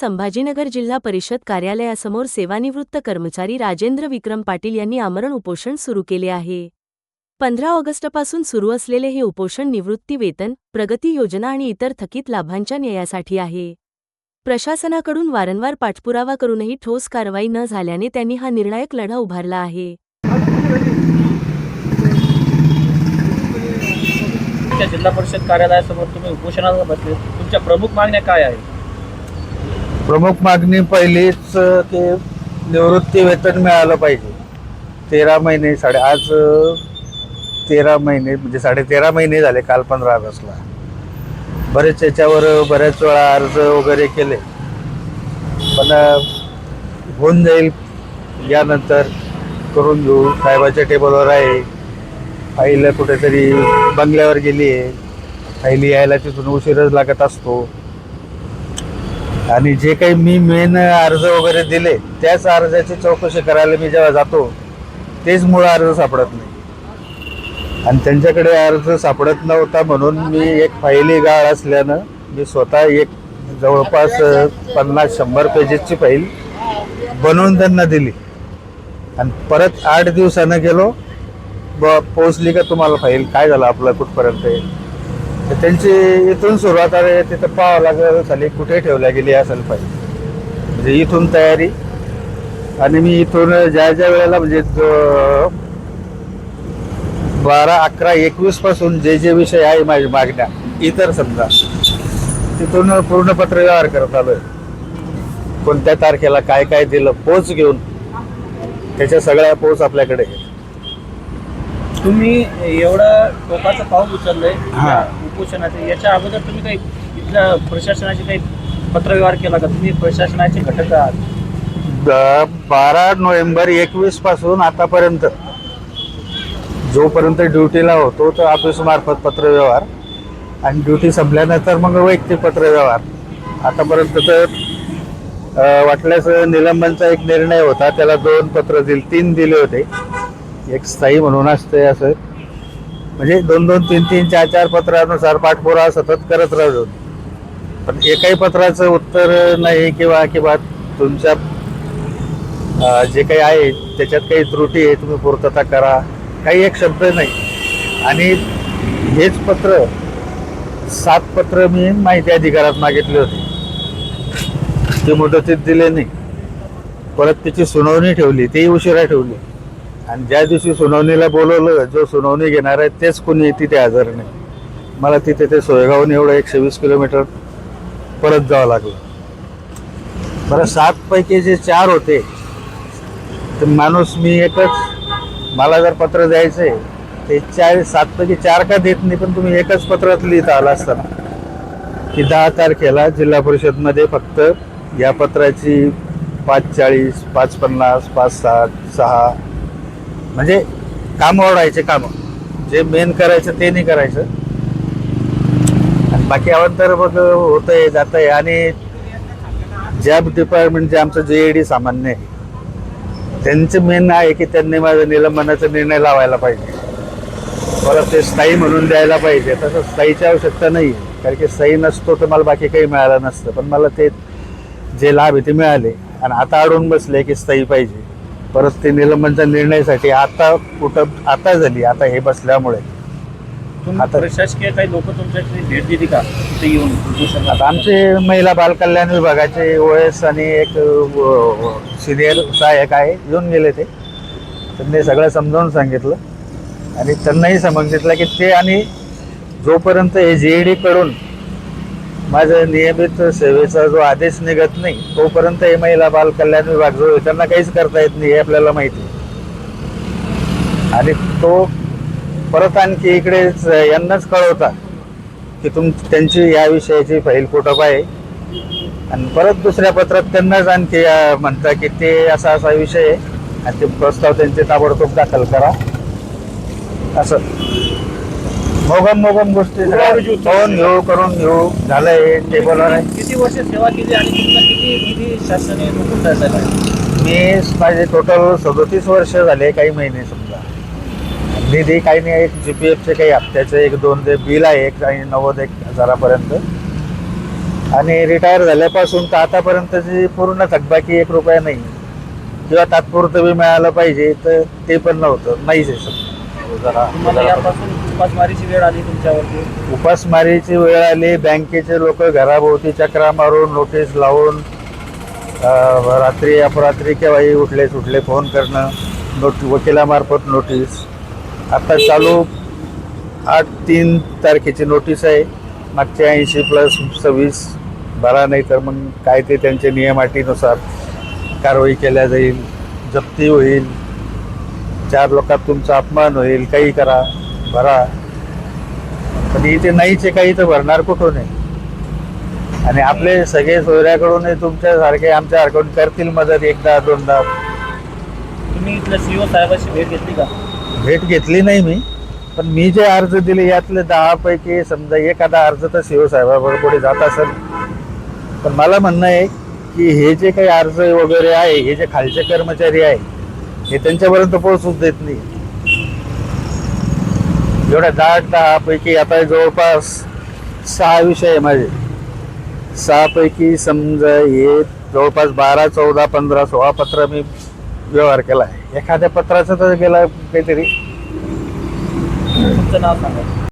संभाजीनगर जिल्हा परिषद कार्यालयासमोर सेवानिवृत्त कर्मचारी राजेंद्र विक्रम पाटील यांनी आमरण उपोषण सुरू केले आहे. पंधरा ऑगस्टपासून सुरू असलेले हे उपोषण निवृत्ती वेतन प्रगती योजना आणि इतर थकीत लाभांच्या न्यायासाठी आहे. प्रशासनाकडून वारंवार पाठपुरावा करूनही ठोस कारवाई न झाल्याने त्यांनी हा निर्णायक लढा उभारला आहे. जिल्हा परिषद कार्यालयासमोर तुम्ही उपोषणाला बसले. तुमच्या प्रमुख मागण्या काय आहेत? प्रमुख मागणी पहिलीच ते निवृत्ती वेतन मिळालं पाहिजे. तेरा महिने साडे आज तेरा महिने म्हणजे साडे तेरा महिने झाले काल पंधरा ऑगस्टला. बरेच याच्यावर बऱ्याच वेळा अर्ज वगैरे केले. पण होऊन जाईल यानंतर करून घेऊ. साहेबाच्या टेबलवर आहे. फाईल कुठेतरी बंगल्यावर गेली आहे. आईली यायला तिथून उशीरच लागत असतो. आणि जे काही मी मेन अर्ज वगैरे दिले त्याच अर्जाची चौकशी करायला मी जेव्हा जातो तेच मूळ अर्ज सापडत नाही. आणि त्यांच्याकडे अर्ज सापडत नव्हता म्हणून मी एक फाईली गाळ असल्यानं मी स्वतः एक जवळपास पन्नास शंभर पेजेसची फाईल बनवून त्यांना दिली. आणि परत आठ दिवसानं गेलो ब पोचली का तुम्हाला फाईल? काय झालं आपलं कुठपर्यंत? येईल तर त्यांची इथून सुरुवात आहे तिथं पाहावं लागलं खाली कुठे ठेवल्या गेली असेल पाहिजे म्हणजे इथून तयारी. आणि मी इथून ज्या ज्या वेळेला म्हणजे बारा अकरा एकवीसपासून जे जे विषय आहे माझ्या मागण्या इतर समजा तिथून पूर्ण पत्रव्यवहार करत आलोय. कोणत्या तारखेला काय काय दिलं पोच घेऊन. त्याच्या सगळ्या पोच आपल्याकडे. तुम्ही एवढं टोकाचं पाऊल उचललंय. कुपोषणाचं याच्या अगोदर तुम्ही काही इथल्या प्रशासनाशी काही पत्रव्यवहार केला का? तुम्ही प्रशासनाचे घटक आहात. द- बारा नोव्हेंबर एकवीसपासून आतापर्यंत जोपर्यंत ड्युटीला होतो तर ऑफिस मार्फत पत्रव्यवहार. आणि ड्युटी संपल्यानंतर मग वैयक्तिक पत्रव्यवहार. आतापर्यंत तर वाटल्यास निलंबनचा एक निर्णय होता त्याला दोन पत्र दिले तीन दिले होते. एक स्थायी म्हणून असते असं. म्हणजे दोन दोन तीन तीन चार चार पत्रानुसार पाठपुरावा सतत करत राहतो. पण एकाही पत्राचं उत्तर नाही किंवा किंवा तुमच्या जे काही आहे त्याच्यात काही त्रुटी आहे तुम्ही पूर्तता करा. काही एक शब्द नाही. आणि हेच पत्र सात पत्र मी माहिती अधिकारात मागितले होते. ते मुदतीत दिले नाही. परत त्याची सुनावणी ठेवली तेही उशिरा ठेवली. आणि ज्या दिवशी सुनावणीला बोलवलं जो सुनावणी घेणार आहे तेच कोणी तिथे हजर नाही. मला तिथे ते सोयगावून एवढं एकशे वीस किलोमीटर परत जावं लागलं. बरं सातपैकी जे चार होते तर माणूस मी एकच मला जर पत्र द्यायचं आहे ते चार सातपैकी चार का देत नाही पण तुम्ही एकच पत्रात लिहिता आला असताना की दहा तारखेला जिल्हा परिषदमध्ये फक्त या पत्राची पाच चाळीस पाच पन्नास पाच साठ सहा म्हणजे काम वाढवायचे कामं. जे मेन करायचं ते नाही करायचं. आणि बाकी अवंतर मग होतंय आहे आणि ज्या डिपार्टमेंटचे आमचं जे ए डी सामान्य आहे त्यांचं मेन आहे की त्यांनी माझं निलंबनाचा निर्णय लावायला पाहिजे. मला ते स्थायी म्हणून द्यायला पाहिजे. तसं स्थायीची आवश्यकता नाही. कारण की स्थायी नसतो तर मला बाकी काही मिळालं नसतं. पण मला ते जे लाभ आहे ते मिळाले. आणि आता अडून बसले की स्थायी पाहिजे. परत ते निलंबनच्या निर्णयासाठी आता कुठं आता झाली आता हे बसल्यामुळे. आता- प्रशासकीय काही लोक तुमच्याकडे भेट दिली का? तिथे येऊन आता आमचे महिला बाल कल्याण विभागाचे ओएस आणि एक सिनियर सहाय्यक आहे येऊन गेले ते. त्यांनी सगळं समजावून सांगितलं. आणि त्यांनाही सांगितलं की ते आणि जोपर्यंत हे जे डी कडून माझं नियमित सेवेचा जो आदेश निघत नाही तोपर्यंत हे महिला बाल कल्याण विभाग जो आहे त्यांना काहीच करता येत नाही हे आपल्याला माहिती आहे. आणि तो परत आणखी इकडे यांनाच कळवता की तुम त्यांची या विषयाची फाईल कुठं आहे. आणि परत दुसऱ्या पत्रात त्यांनाच आणखी म्हणता की ते असा असा विषय आहे. आणि ते प्रस्ताव त्यांचे ताबडतोब दाखल करा. असं. मोगम मोगम गोष्टी पाहून घेऊ करून घेऊ. झालंय टेबलवर आहे. किती वर्ष सेवा केली आणि किती शासनाने मी माझे टोटल सदोतीस वर्ष झाले काही महिने समजा. निधी काही नाही एक जी पी एफचे काही हप्त्याचे एक दोन ते बिल आहे एक आणि नव्वद एक हजारापर्यंत. आणि रिटायर झाल्यापासून तर आतापर्यंतची पूर्ण थकबाकी एक रुपया नाही. किंवा तात्पुरतं बी मिळालं पाहिजे तर ते पण नव्हतं. नाहीच आहे तुम्हाला जरा उपासमारीची वेळ आली तुमच्यावरती? उपासमारीची वेळ आली बँकेचे लोक घराभोवती चक्रा मारून नोटीस लावून रात्री अपरात्री केव्हाही उठले सुटले फोन करणं नोट वकिलामार्फत नोटीस आता चालू आठ तीन तारखेची नोटीस आहे. मागच्या ऐंशी प्लस सव्वीस भरा नाही तर मग काय ते त्यांच्या नियम अटीनुसार कारवाई केल्या जाईल जप्ती होईल चार लोकात तुमचा अपमान होईल काही करा. भरा. पण इथे नाहीचे काही तर भरणार कुठून आहे? आणि आपले सगळे सोयऱ्याकडून तुमच्यासारखे आमच्यासारखे करतील मदत एकदा दोनदा. तुम्ही इथल्या सीओ साहेबांची भेट घेतली का? भेट घेतली नाही मी पण मी जे अर्ज दिले यातले दहा पैकी समजा एखादा अर्ज तर सीओ साहेबाबरोबर पुढे जात असेल. पण मला म्हणणं आहे की हे जे काही अर्ज वगैरे आहे हे जे खालचे कर्मचारी आहे हे त्यांच्यापर्यंत पोहोचूच देत नाही. एवढ्या दहा दहापैकी आता जवळपास सहा विषय आहे माझे. सहापैकी समजा हे जवळपास बारा चौदा पंधरा सोळा पत्र मी व्यवहार केला आहे. एखाद्या पत्राचं तर गेला काहीतरी. तुमचं नाव सांगा.